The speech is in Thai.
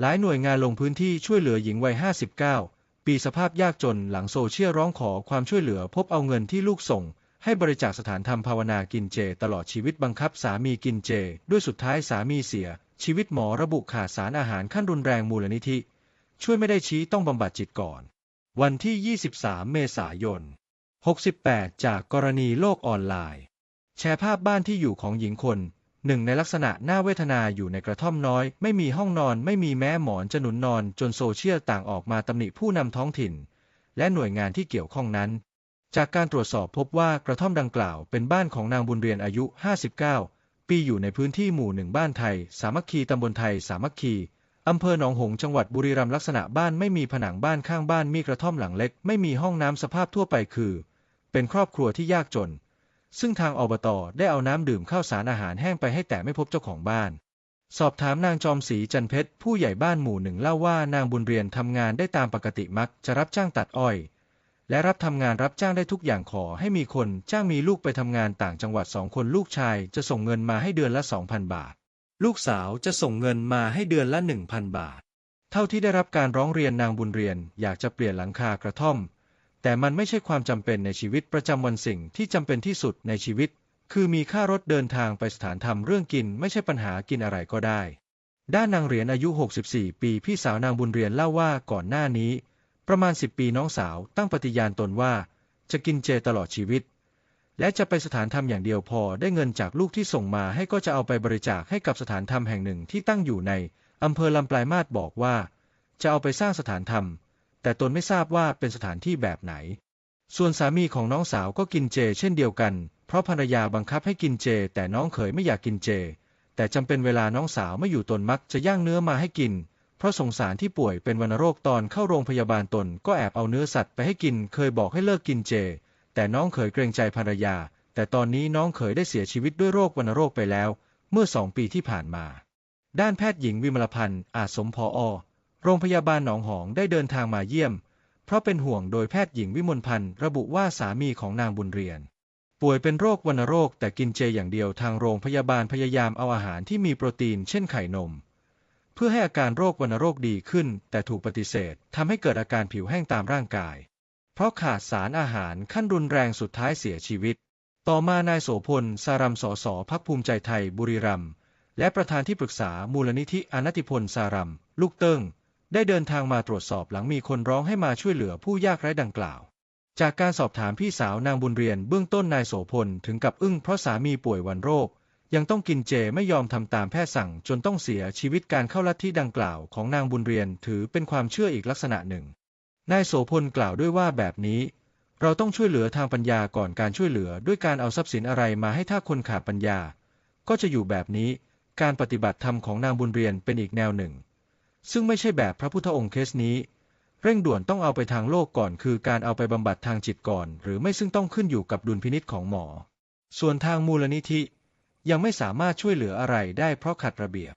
หลายหน่วยงานลงพื้นที่ช่วยเหลือหญิงวัย 59 ปีสภาพยากจนหลังโซเชียลร้องขอความช่วยเหลือพบเอาเงินที่ลูกส่ง ให้บริจาคสถานธรรมภาวนากินเจ ตลอดชีวิตบังคับสามีกินเจ ด้วยสุดท้ายสามีเสีย ชีวิตหมอระบุขาดสารอาหารขั้นรุนแรงมูลนิธิ ช่วยไม่ได้ชี้ต้องบำบัดจิตก่อน วันที่ 23 เมษายน 68 จากกรณีโลกออนไลน์ แชร์ภาพบ้านที่อยู่ของหญิงคน หนึ่งในลักษณะน่าเวทนาอยู่ในกระท่อมน้อย ไม่มีห้องนอนไม่มีแม้หมอนจะหนุนนอนจนโซเชียลต่างออกมาตำหนิผู้นำท้องถิ่น และหน่วยงานที่เกี่ยวข้องนั้น จากการตรวจสอบพบว่ากระท่อมดังกล่าวเป็นบ้านของนางบุญเรียนอายุ 59 ปีอยู่ในพื้นที่หมู่หนึ่งบ้านไทย สามัคคีตำบลไทย สามัคคีอำเภอหนองหงส์จังหวัดบุรีรัมย์ลักษณะบ้านไม่มีผนังบ้านข้างบ้านมีกระท่อมหลังเล็ก ไม่มีห้องน้ำสภาพทั่วไปคือ เป็นครอบครัวที่ยากจน ซึ่งทางอบตได้เอาน้ำดื่มข้าวสารอาหารแห้งไปให้แต่ไม่พบเจ้าของบ้าน สอบถามนางจอมศรีจันเพชรผู้ใหญ่บ้านหมู่หนึ่งเล่าว่านางบุญเรียนทำงานได้ตามปกติมักจะรับจ้างตัดอ้อย และรับทำงานรับจ้างได้ทุกอย่างขอให้มีคนจ้างมีลูกไปทำงานต่างจังหวัดสองคนลูกชายจะส่งเงินมาให้เดือนละ 2,000 บาท ลูกสาวจะส่งเงินมาให้เดือนละ 1,000 บาท เท่าที่ได้รับการร้องเรียนนางบุญเรียนอยากจะเปลี่ยนหลังคากระท่อม แต่มันไม่ใช่ความจำเป็นในชีวิตประจำวันสิ่งที่จำเป็นที่สุดในชีวิต คือมีค่ารถเดินทางไปสถานธรรมเรื่องกินไม่ใช่ปัญหากินอะไรก็ได้ ด้านนางเหรียญอายุ 64 ปีพี่สาวนางบุญเรียนเล่าว่าก่อนหน้านี้ ประมาณ 10 ปีน้องสาวตั้งปฏิญาณตนว่า จะกินเจตลอดชีวิต และจะไปสถานธรรมอย่างเดียวพอได้เงินจากลูกที่ส่งมาให้ก็จะเอาไปบริจาคให้กับสถานธรรมแห่งหนึ่งที่ตั้งอยู่ในอำเภอลำปลายมาศบอกว่า จะเอาไปสร้างสถานธรรม แต่ตนไม่ทราบว่าเป็นสถานที่แบบไหน ส่วนสามีของน้องสาวก็กินเจ เช่นเดียวกัน เพราะภรรยาบังคับให้กินเจ แต่น้องเขยไม่อยากกินเจ แต่จำเป็นเวลาน้องสาวไม่อยู่ตนมักจะย่างเนื้อมาให้กิน เพราะสงสารที่ป่วยเป็นวัณโรคตอนเข้าโรงพยาบาลตนก็แอบเอาเนื้อสัตว์ไปให้กิน เคยบอกให้เลิกกินเจ แต่น้องเขยเกรงใจภรรยา แต่ตอนนี้น้องเขยได้เสียชีวิตด้วยโรควัณโรคไปแล้ว เมื่อสองปีที่ผ่านมา ด้านแพทย์หญิงวิมลพันธ์อาจสมพออ โรงพยาบาลหนองหองได้เดินทางมาเยี่ยม เพราะเป็นห่วงโดยแพทย์หญิงวิมลพันธ์ระบุว่าสามีของนางบุญเรียน ป่วยเป็นโรควัณโรคแต่กินเจอย่างเดียวทางโรงพยาบาลพยายามเอาอาหารที่มีโปรตีนเช่นไข่นม เพื่อให้อาการโรควัณโรคดีขึ้น แต่ถูกปฏิเสธทำให้เกิดอาการผิวแห้งตามร่างกาย เพราะขาดสารอาหารขั้นรุนแรงสุดท้ายเสียชีวิต ต่อมานายโสพลสารัมสสพักภูมิใจไทยบุรีรัมย์และประธานที่ปรึกษามูลนิธิอนัติพลสารัมลูกเติ้ง ได้เดินทางมาตรวจสอบหลังมีคนร้องให้มาช่วยเหลือผู้ยากไร้ดังกล่าว จากการสอบถามพี่สาวนางบุญเรียนเบื้องต้นนายโสพลถึงกับอึ้งเพราะสามีป่วยวันโรค ยังต้องกินเจไม่ยอมทำตามแพทย์สั่งจนต้องเสียชีวิตการเข้าลัทธิดังกล่าวของนางบุญเรียนถือเป็นความเชื่ออีกลักษณะหนึ่ง นายโสพลกล่าวด้วยว่าแบบนี้เราต้องช่วยเหลือทางปัญญาก่อนการช่วยเหลือด้วยการเอาทรัพย์สินอะไรมาให้ถ้าคนขาดปัญญา ก็จะอยู่แบบนี้ การปฏิบัติธรรมของนางบุญเรียนเป็นอีกแนวหนึ่ง ซึ่งไม่ใช่แบบพระพุทธองค์เคสนี้ เร่งด่วนต้องเอาไปทางโลกก่อน คือการเอาไปบำบัดทางจิตก่อน หรือไม่ซึ่งต้องขึ้นอยู่กับดุลพินิษของหมอ ส่วนทางมูลนิธิ ยังไม่สามารถช่วยเหลืออะไรได้เพราะขัดระเบียบ